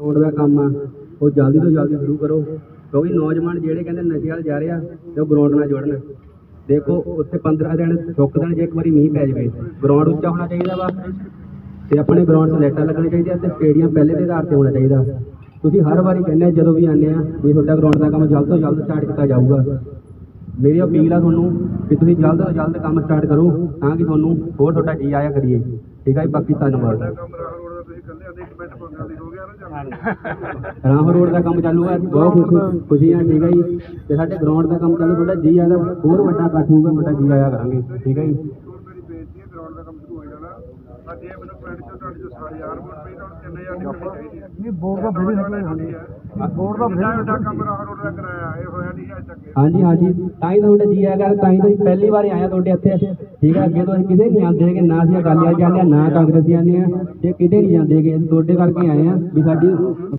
Road ਦਾ ਕੰਮ ਆ, ਉਹ ਜਲਦੀ ਤੋਂ ਜਲਦੀ ਸ਼ੁਰੂ ਕਰੋ। ਕਿਉਂਕਿ ਨੌਜਵਾਨ ਜਿਹੜੇ ਕਹਿੰਦੇ ਨਸ਼ੇ ਵੱਲ ਜਾ ਰਹੇ ਆ, ਤੇ ਉਹ ਗਰਾਊਂਡ ਨਾਲ ਜੁੜਨ। ਦੇਖੋ, ਉੱਥੇ 15 ਦਿਨ ਸੁੱਕ ਦਿਨ ਜੇ ਇੱਕ ਵਾਰੀ ਮੀਂਹ ਪੈ ਜਾਵੇ ਗਰਾਊਂਡ ਉੱਚਾ ਹੋਣਾ ਚਾਹੀਦਾ ਵਾ। ਤੇ ਆਪਣੇ ਗਰਾਊਂਡ 'ਤੇ ਲਾਈਟਾਂ ਲੱਗਣੀਆਂ ਚਾਹੀਦੀਆਂ ਤੇ ਸਟੇਡੀਅਮ ਪਹਿਲੇ ਦੇ ਆਧਾਰ ਤੇ ਹੋਣਾ ਚਾਹੀਦਾ। ਤੁਸੀਂ ਹਰ ਵਾਰੀ ਕਹਿੰਦੇ ਜਦੋਂ ਵੀ ਆਉਂਦੇ ਆ, ਵੀ ਤੁਹਾਡਾ ਗਰਾਊਂਡ ਦਾ ਕੰਮ ਜਲਦ ਤੋਂ ਜਲਦ ਸਟਾਰਟ ਕੀਤਾ ਜਾਊਗਾ। ਮੇਰੀ ਅਪੀਲ ਆ ਤੁਹਾਨੂੰ ਕਿ ਤੁਸੀਂ ਜਲਦ ਤੋਂ ਜਲਦ ਕੰਮ ਸਟਾਰਟ ਕਰੋ, ਤਾਂ ਕਿ ਤੁਹਾਨੂੰ ਹੋਰ ਤੁਹਾਡਾ ਜੀ ਆਇਆ ਕਰੀਏ। ਠੀਕ ਹੈ ਜੀ, ਬਾਕੀ ਧੰਨਵਾਦ। ਰਾਮ ਰੋਡ ਦਾ ਕੰਮ ਚਾਲੂ ਹੈ ਬਹੁਤ ਖੁਸ਼ੀ ਖੁਸ਼ੀਆਂ ਠੀਕ ਹੈ ਜੀ। ਤੇ ਸਾਡੇ ਗਰਾਊਂਡ ਦਾ ਕੰਮ ਚਾਲੂ, ਤੁਹਾਡਾ ਜੀ ਆਇਆ ਹੋਰ ਵੱਡਾ ਇਕੱਠ ਹੋਊਗਾ ਵੱਡਾ ਜੀ ਆਇਆ ਕਰਾਂਗੇ, ਠੀਕ ਹੈ ਜੀ। ਹੋਰ ਮੇਰੀ ਬੇਨਤੀ ਹੈ ਗਰਾਊਂਡ ਦਾ ਕੰਮ ਸ਼ੁਰੂ ਹੋ ਜਾਣਾ। ਅੱਜ ਇਹ ਮੈਨੂੰ ਪਿੰਡ ਚੋਂ ਤੁਹਾਡੇ ਚੋਂ ਸਾਰੇ ਯਾਰ ਵੋਟ ਪਈ ਤਾਂ 3000 ਦੀ ਹੋਣੀ ਚਾਹੀਦੀ ਹੈ। ਨਹੀਂ ਬੋਰਡ ਦਾ ਬੜੀ ਨਿਕਲੇ ਹੈ ਬੋਰਡ ਦਾ ਬੜਾ ਵੱਡਾ ਕੰਮ ਰਾਹ ਰੋਡ ਦਾ ਕਰਾਇਆ ਇਹ ਹੋਇਆ ਨਹੀਂ ਅੱਜ ਤੱਕ। ਹਾਂਜੀ ਹਾਂਜੀ। ਤਾਂ ਹੀ ਤੁਹਾਡਾ ਜੀ ਆਇਆ ਕਰ ਤਾਂ ਹੀ ਤੁਸੀਂ ਪਹਿਲੀ ਵਾਰ ਆਇਆ ਤੁਹਾਡੇ ਇੱਥੇ। ਠੀਕ ਹੈ ਅੱਗੇ ਤੋਂ ਅਸੀਂ ਕਿਤੇ ਨਹੀਂ ਆਉਂਦੇ ਹੈਗੇ ਨਾ ਅਸੀਂ ਅਕਾਲੀਆਂ ਜਾਂਦੇ ਹਾਂ ਨਾ ਕਾਂਗਰਸੀ ਜਾਂਦੇ ਹਾਂ ਤੇ ਕਿਤੇ ਨਹੀਂ ਜਾਂਦੇ ਹੈਗੇ ਅਸੀਂ ਤੁਹਾਡੇ ਕਰਕੇ ਆਏ ਹਾਂ ਵੀ ਸਾਡੀ